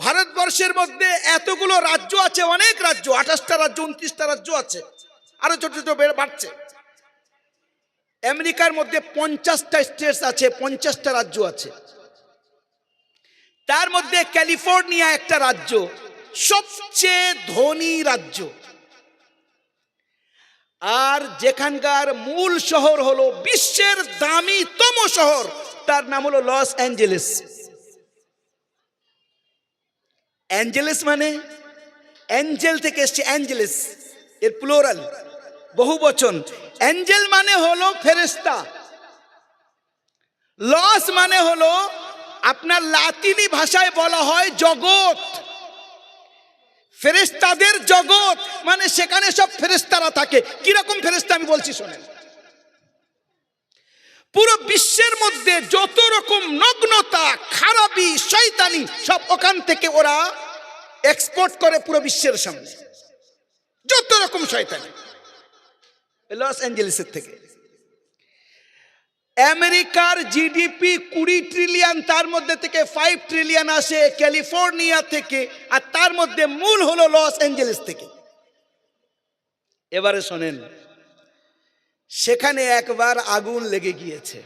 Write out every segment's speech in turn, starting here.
ভারতবর্ষের মধ্যে এতগুলো রাজ্য আছে, অনেক রাজ্য, আঠাশটা রাজ্য, উনত্রিশটা রাজ্য আছে, আরও ছোট ছোট বেড়ে বাড়ছে। আমেরিকার মধ্যে পঞ্চাশটা স্টেটস আছে, পঞ্চাশটা রাজ্য আছে। তার মধ্যে ক্যালিফোর্নিয়া একটা রাজ্য, সবচেয়ে ধনী রাজ্য। আর যেখানকার মূল শহর হলো বিশ্বের দামিতম শহর, তার নাম হলো লস অ্যাঞ্জেলেস। অ্যাঞ্জেলেস মানে? অ্যাঞ্জেল থেকে এসছে অ্যাঞ্জেলেস এর প্লোরাল বহু বচন। অ্যাঞ্জেল মানে হলো ফেরেস্তা লস মানে হলো আপনার লাতিনি ভাষায় বলা হয় জগৎ। ফেরেস্তাদের জগৎ মানে সেখানে সব ফেরেস্তারা থাকে। কীরকম ফেরেস্তা আমি বলছি শোনেন। পুরো বিশ্বের মধ্যে যত রকম নগ্নতা, খারাপি, শয়তানি, সব ওখান থেকে ওরা এক্সপোর্ট করে পুরো বিশ্বের সামনে। যত রকম শয়তানি। লস অ্যাঞ্জেলেসের থেকে। আমেরিকার জিডিপি কুড়ি ট্রিলিয়ন তার মধ্যে থেকে ফাইভ ট্রিলিয়ন আসে ক্যালিফোর্নিয়া থেকে, আর তার মধ্যে মূল হলো লস অ্যাঞ্জেলেস থেকে। এবারে শোনেন, সেখানে একবার আগুন লেগে গিয়েছে।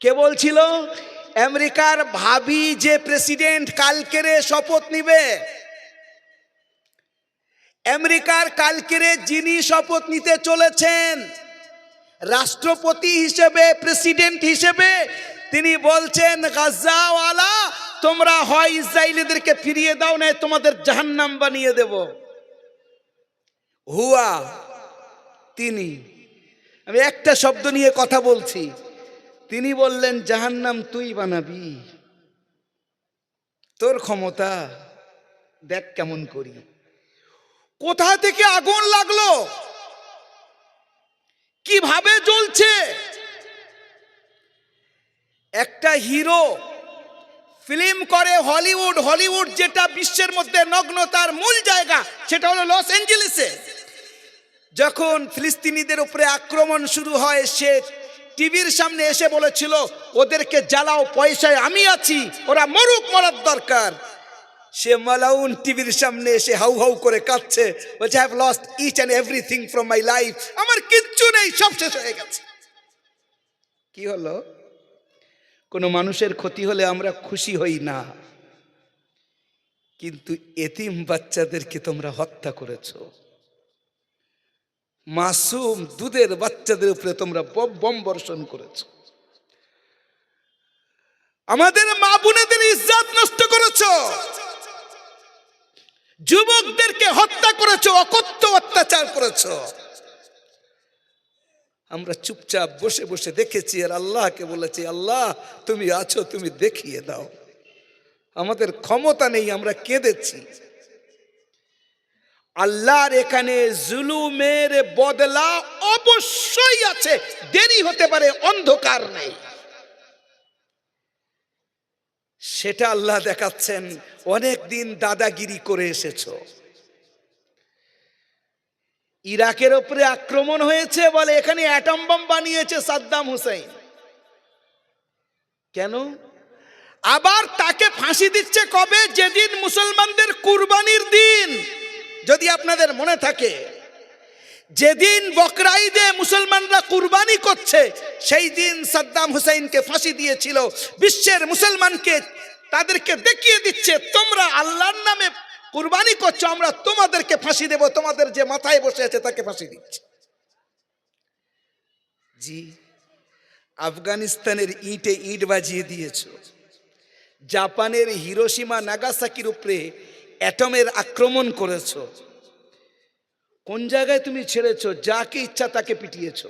কে বলছিল? আমেরিকার ভাবি যে প্রেসিডেন্ট কালকেরে শপথ নিবে। আমেরিকার কালকেরে যিনি শপথ নিতে চলেছেন, রাষ্ট্রপতি হিসেবে, প্রেসিডেন্ট হিসেবে, তিনি বলছেন গাজাওয়ালা তোমরা হয় ইসরায়েলিদেরকে ফিরিয়ে দাও না তোমাদের জাহান্নাম বানিয়ে দেব। হুয়া, তিনি। আমি একটা শব্দ নিয়ে কথা বলছি। তিনি বললেন, জাহান্নাম তুই বানাবি। তোর ক্ষমতা দেখ কেমন করি। কোথা থেকে আগুন লাগল? কীভাবে জ্বলছে? একটা হিরো ফিল্ম করে হলিউড হলিউড যেটা বিশ্বের মধ্যে নগ্নতার মূল জায়গা সেটা হলো লস অ্যাঞ্জেলেসে। যখন ফিলিস্তিনিদের উপরে আক্রমণ শুরু হয়, সে টিভির সামনে এসে বলেছিল, ওদেরকে জ্বালাও, পয়সায় আমি আছি, ওরা মরুক, মরার দরকার। সে মালাউন টিভির সামনে এসে হাউ হাউ করে কাঁদছে বলছে have lost each and everything from my life আমার কিচ্ছু নেই, সব শেষ হয়ে গেছে। কি হলো? কোনো মানুষের ক্ষতি হলে আমরা খুশি হই না। কিন্তু এতিম বাচ্চাদেরকে তোমরা হত্যা করেছ। মাসুম দুধের বাচ্চাদের উপরে তোমরা বম- বর্ষণ করেছ। আমাদের মা বোনেদের ইজ্জাত নষ্ট করেছ। যুবকদেরকে হত্যা করেছ, অকথ্য অত্যাচার করেছ। আমরা চুপচাপ বসে বসে দেখেছি আর আল্লাহকে বলেছি, আল্লাহ, তুমি আছো, তুমি দেখিয়ে দাও। আমাদের ক্ষমতা নেই, আমরা কেঁদেছি। আল্লাহর এখানে জুলুমের বদলা অবশ্যই আছে। দেরি হতে পারে, অন্ধকার নেই। সেটা আল্লাহ দেখাচ্ছেন, অনেক দিন দাদাগিরি করে এসেছ। ইরাকের উপরে আক্রমণ হয়েছে বলে এখানে অ্যাটম বম বানিয়েছে সাদ্দাম হুসাইন। কেন? আবার তাকে ফাঁসি দিচ্ছে কবে? যেদিন মুসলমানদের কুরবানির দিন। যদি আপনাদের মনে থাকে, যেদিন বকরাইদে মুসলমানরা কুরবানি করছে, সেই দিন সাদ্দাম হুসাইনকে ফাঁসি দিয়েছিল। বিশ্বের মুসলমানকে তাদেরকে দেখিয়ে দিচ্ছে, তোমরা আল্লাহর নামে কুরবানি করছ, আমরা তোমাদেরকে ফাঁসি দেব, তোমাদের যে মাথায় বসে আছে তাকে ফাঁসি দিচ্ছে। জি, আফগানিস্তানের ইটে ইট বাজিয়ে দিয়েছ। জাপানের হিরোসীমা নাগাসাকির উপরে অ্যাটমের আক্রমণ করেছ। কোন জায়গায় তুমি ছেড়েছো? যাকে ইচ্ছা তাকে পিটিয়েছ।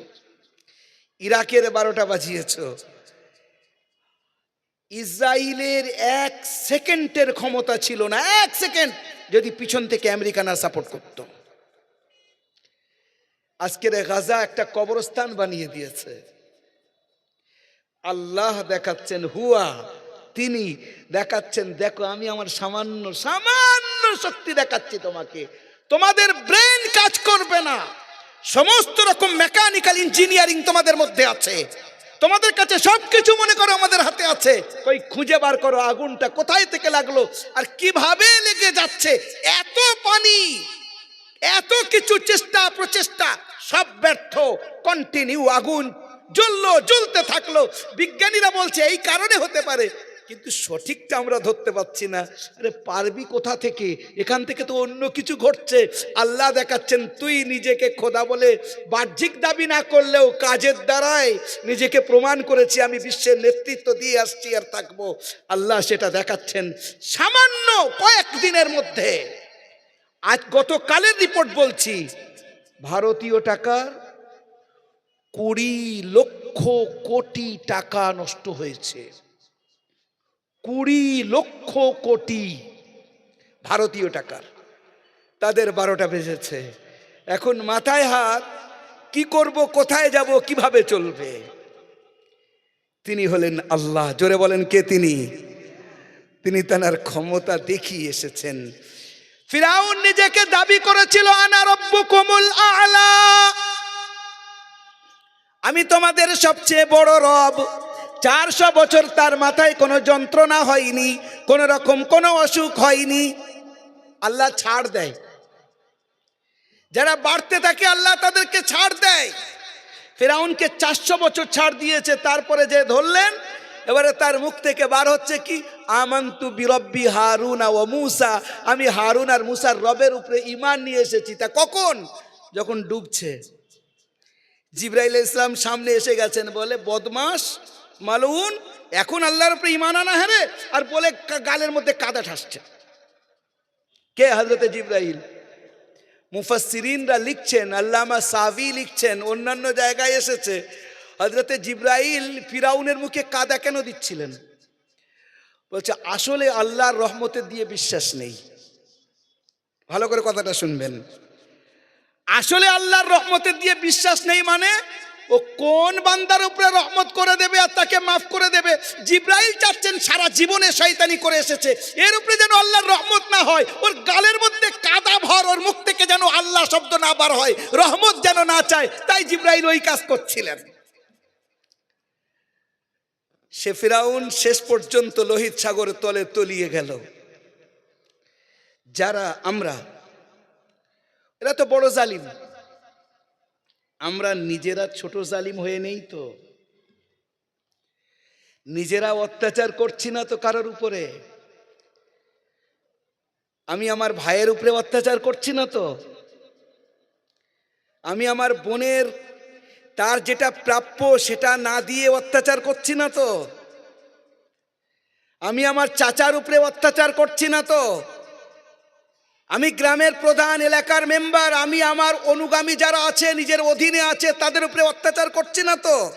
ইরাকের বারোটা বাজিয়েছ। ইসরায়েলের এক সেকেন্ডের ক্ষমতা ছিল না। এক সেকেন্ড যদি পিছন থেকে আমেরিকা না সাপোর্ট করত। আজকের গাজা একটা কবরস্থান বানিয়ে দিয়েছে। আল্লাহ দেখাচ্ছেন, হুয়া তিনি দেখাচ্ছেন, দেখো, আমি আমার সামান্য সামান্য শক্তি দেখাচ্ছি তোমাকে। তোমাদের ব্রেন কাজ করবে না। সমস্ত রকম মেকানিক্যাল ইঞ্জিনিয়ারিং তোমাদের মধ্যে আছে। তোমাদের কাছে সব কিছু মনে করো আমাদের হাতে আছে। কই, খুঁজে বার করো আগুনটা, কোথায় থেকে লাগল? আর কীভাবে লেগে যাচ্ছে? এত পানি, এত কিছু চেষ্টা, প্রচেষ্টা, সব ব্যর্থ। কন্টিনিউ আগুন জ্বললো, জ্বলতে থাকল। বিজ্ঞানীরা বলছে, এই কারণে হতে পারে। কিন্তু সঠিকটা আমরা ধরতে পারছি না। আরে পারবি কোথা থেকে? এখান থেকে তো অন্য কিছু ঘটছে। আল্লাহ দেখাচ্ছেন, তুই নিজেকে খোদা বলে বাহ্যিক দাবি না করলেও কাজের দ্বারাই নিজেকে প্রমাণ করেছি, আমি বিশ্বের নেতৃত্ব দিয়ে আসছি আর থাকব। আল্লাহ সেটা দেখাচ্ছেন সামান্য কয়েক দিনের মধ্যে। আজ গতকালের রিপোর্ট বলছি, ভারতীয় টাকার কুড়ি লক্ষ কোটি টাকা নষ্ট হয়েছে। কুড়ি লক্ষ কোটি ভারতীয় টাকার। তাদের বারোটা বেজেছে। এখন মাথায় হাত, কি করব, কোথায় যাব, কীভাবে চলবে? তিনি হলেন আল্লাহ। জোরে বলেন, কে তিনি? তিনি তার ক্ষমতা দেখিয়ে এসেছেন। ফিরাউন নিজেকে দাবি করেছিল, আনা কমুল আলা। আমি তোমাদের সবচেয়ে বড় রব। চারশো বছর তার মাথায় কোনো যন্ত্রণা হয়নি, কোনো রকম কোনো অসুখ হয়নি। আল্লাহ ছাড় দেয়। যারা বাড়তে থাকে, আল্লাহ তাদেরকে ছাড় দেয়। ফেরাউনকে চারশো বছর ছাড় দিয়েছে, তারপরে যে ধরলেন, এবারে তার মুখ থেকে বার হচ্ছে কি, আমান্তু বিরব্বি হারুন ও মুসা। আমি হারুন আর মুসার রবের উপরে ইমান নিয়ে এসেছি। তা কখন? যখন ডুবছে। জিব্রাইল ইসলাম সামনে এসে গেছেন, বলে বদমাস মালুন এখন আল্লাহর উপরে ইমান আনা হ্যাঁ আর বলে গালের মধ্যে কাদা ঠাসছে। কে হজরতে জিব্রাইল? মুফাসসিরিনরা লিখছেন, আল্লামা সাভি লিখছেন, অন্যান্য জায়গায় এসেছে হজরতে জিব্রাইল ফিরাউনের মুখে কাদা কেন দিচ্ছিলেন? বলছে, আসলে আল্লাহর রহমতের দিয়ে বিশ্বাস নেই। ভালো করে কথাটা শুনবেন। আসলে আল্লাহর রহমতের দিয়ে বিশ্বাস নেই মানে ও কোন বান্দার উপরে রহমত করে দেবে আর তাকে মাফ করে দেবে? জিব্রাইল চাচ্ছেন সারা জীবনে শয়তানি করে এসেছে। এর উপরে যেন আল্লাহর রহমত না হয়, ওর গালের মধ্যে কাদা ভর, ওর মুখ থেকে যেন আল্লাহ শব্দ না বার হয়, রহমত যেন না চায়, তাই জিব্রাইল ওই কাজ করছিলেন। সে ফিরাউন শেষ পর্যন্ত লোহিত সাগর তলে তলিয়ে গেল। যারা আমরা, এরা তো বড় জালিম। আমরা নিজেরা ছোট জালিম হয়ে নেই তো? নিজেরা অত্যাচার করছি না তো কারোর উপরে? আমি আমার ভাইয়ের উপরে অত্যাচার করছি না তো? আমি আমার বোনের, তার যেটা প্রাপ্য সেটা না দিয়ে অত্যাচার করছি না তো? আমি আমার চাচার উপরে অত্যাচার করছি না তো? আমি গ্রামের প্রধান এলাকার মেম্বার, আমি আমার অনুগামী যারা আছে, নিজের অধীনে আছে, তাদের উপরে অত্যাচার করছি না তো?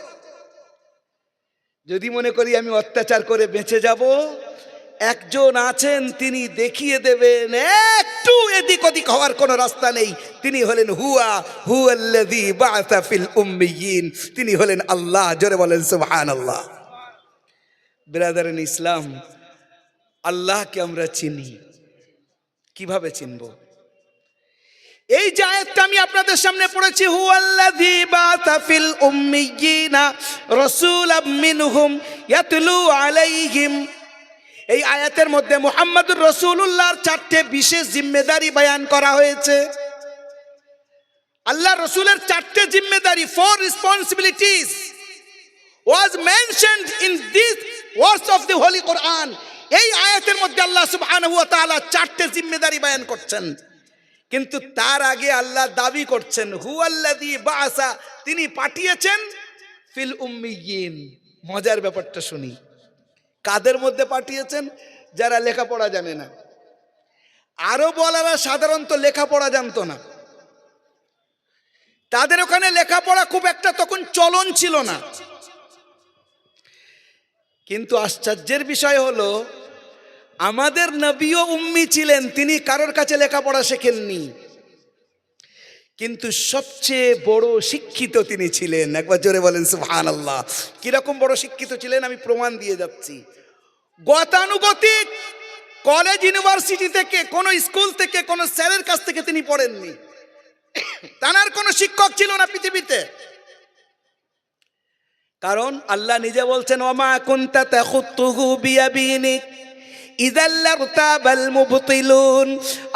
যদি মনে করি আমি অত্যাচার করে বেঁচে যাব, একজন আছেন, তিনি দেখিয়ে দেবেন, একটু এদিক ওদিক হওয়ার কোনো রাস্তা নেই। তিনি হলেন হুয়া, হুয়াল্লাযী বাআসা ফিল উম্মিয়িন। তিনি হলেন আল্লাহ, জোরে বলেন সুবহানাল্লাহ। ব্রাদার ইসলাম, আল্লাহকে আমরা চিনি। কীভাবে চিনব? এই যে আয়াতটা আমি আপনাদের সামনে পড়েছি, হুয়াল্লাযী বাতা ফিল উম্মিয়িনা রাসূলাম মিনহুম ইয়াতলু আলাইহিম। এই আয়াতের মধ্যে মুহাম্মদুর রাসূলুল্লাহর চারটে বিশেষ জিম্মেদারি বয়ান করা হয়েছে। আল্লাহ রসুলের চারটে জিম্মেদারি four responsibilities was mentioned in this words of the holy Quran এই আয়াতের মধ্যে আল্লাহ তাআলা চারটে জিম্মেদারি বয়ান করছেন। কিন্তু তার আগে আল্লাহ দাবি করছেন, হুয়াল্লাযী বাআসা তিনি পাঠিয়েছেন ফিল উম্মিয়িন। মজার ব্যাপারটা শুনি। কাদের মধ্যে পাঠিয়েছেন? যারা লেখাপড়া জানে না। আরও বলারা সাধারণত লেখাপড়া জানতো না। তাদের ওখানে লেখাপড়া খুব একটা তখন চলন ছিল না। কিন্তু আশ্চর্যের বিষয় হলো, আমাদের নবীও উম্মি ছিলেন, তিনি কারোর কাছে লেখাপড়া শেখেননি। কিন্তু সবচেয়ে বড় শিক্ষিত তিনি ছিলেন। একবার জোরে বলেন সুহান আল্লাহ কীরকম বড় শিক্ষিত ছিলেন, আমি প্রমাণ দিয়ে যাচ্ছি। গতানুগতিক কলেজ ইউনিভার্সিটি থেকে, কোনো স্কুল থেকে, কোনো স্যারের কাছ থেকে তিনি পড়েননি। তানার কোনো শিক্ষক ছিল না পৃথিবীতে। কারণ আল্লাহ নিজে বলছেন, ওমা কুনতা তাখুতুহু বিয়াবিনিক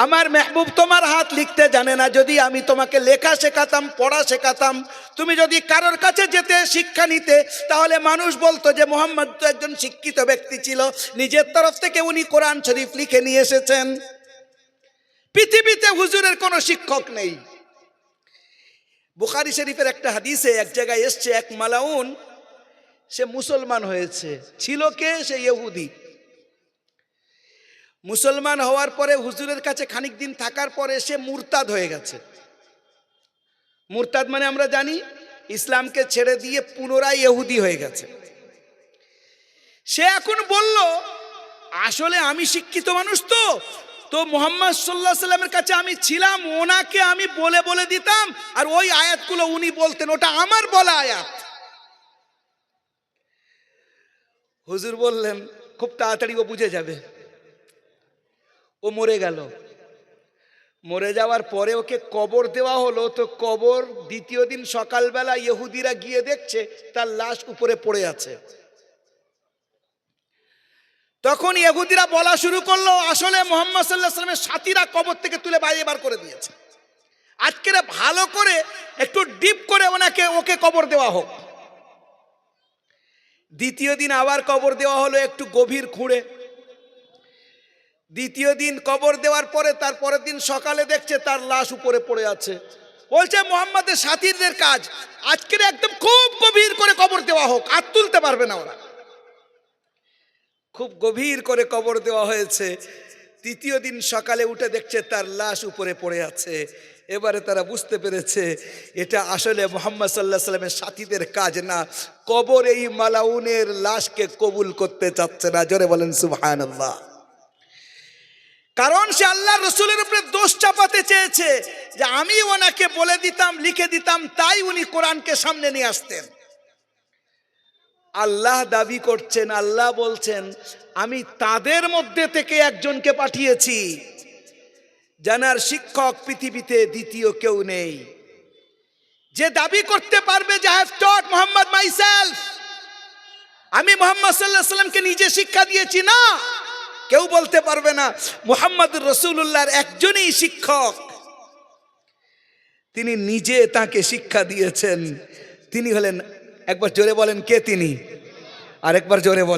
আমার মেহবুব তোমার হাত লিখতে জানে না, যদি আমি তোমাকে লেখা শেখাতাম, পড়া শেখাতাম, তুমি যদি কারোর কাছে যেতে শিক্ষা নিতে, তাহলে মানুষ বলতো যে মোহাম্মদ তো একজন শিক্ষিত ব্যক্তি ছিল, নিজের তরফ থেকে উনি কোরআন শরীফ লিখে নিয়ে এসেছেন। পৃথিবীতে হুজুরের কোনো শিক্ষক নেই। বুখারি শরীফের একটা হাদিসে এক জায়গায় এসছে, এক মালাউন সে মুসলমান হয়েছে। ছিল কে? সে ইহুদি। মুসলমান হওয়ার পরে হুজুরের কাছে খানিক দিন থাকার পরে সে মুরতাদ হয়ে গেছে। মুরতাদ মানে আমরা জানি, ইসলামকে ছেড়ে দিয়ে পুনরায় ইহুদি হয়ে গেছে। সে এখন বলল, আসলে আমি শিক্ষিত মানুষ তো। তো মোহাম্মদ সাল্লাহ সাল্লামের কাছে আমি ছিলাম, ওনাকে আমি বলে বলে দিতাম, আর ওই আয়াতগুলো উনি বলতেন, ওটা আমার বলা আয়াত। হুজুর বললেন, খুব তাড়াতাড়ি ও বুঝে যাবে। ও মরে গেল। মরে যাওয়ার পরে ওকে কবর দেওয়া হলো। তো কবর দ্বিতীয় দিন সকালবেলা ইহুদিরা গিয়ে দেখছে, তার লাশ উপরে পড়ে আছে। তখন ইহুদিরা বলা শুরু করল, আসলে মোহাম্মদ সাল্লাহ সাল্লামের সাথীরা কবর থেকে তুলে বাইরে বার করে দিয়েছে। আজকের ভালো করে একটু ডিপ করে ওনাকে, ওকে কবর দেওয়া হোক। দ্বিতীয় দিন আবার কবর দেওয়া হলো একটু গভীর খুঁড়ে। দ্বিতীয় দিন কবর দেওয়ার পরে তার পরের দিন সকালে দেখছে তার লাশ উপরে পড়ে আছে। বলছে, মোহাম্মদের সাথীদের কাজ। আজকের একদম খুব গভীর করে কবর দেওয়া হোক, আর তুলতে পারবে না ওরা। খুব গভীর করে কবর দেওয়া হয়েছে। তৃতীয় দিন সকালে উঠে দেখছে তার লাশ উপরে পড়ে আছে। এবারে তারা বুঝতে পেরেছে এটা আসলে মোহাম্মদ সাল্লাহ সাল্লামের সাথীদের কাজ না। কবর এই মালাউনের লাশকে কবুল করতে চাচ্ছে না। জোরে বলেন সুবহান কারণ সে আল্লাহ রসুলের উপরে দোষ চাপাতে চেয়েছে যে আমি ওনাকে বলে দিতাম, লিখে দিতাম, তাই উনি কোরআনকে সামনে নিয়ে আসতেন। আল্লাহ দাবি করছেন, আল্লাহ বলছেন, আমি তাদের মধ্যে থেকে একজনকে পাঠিয়েছি। জানার শিক্ষক পৃথিবীতে দ্বিতীয় কেউ নেই। যে দাবি করতে পারবে মোহাম্মদ আমি মোহাম্মদ সাল্লাহ নিজে শিক্ষা দিয়েছি না। কেউ বলতে পারবে না মোহাম্মদ রসুল্লাহর একজনই শিক্ষক। তিনি নিজে তাকে শিক্ষা দিয়েছেন। তিনি হলেন, একবার জোরে বলেন কে তিনি? আরেকবার জোরে বলেন।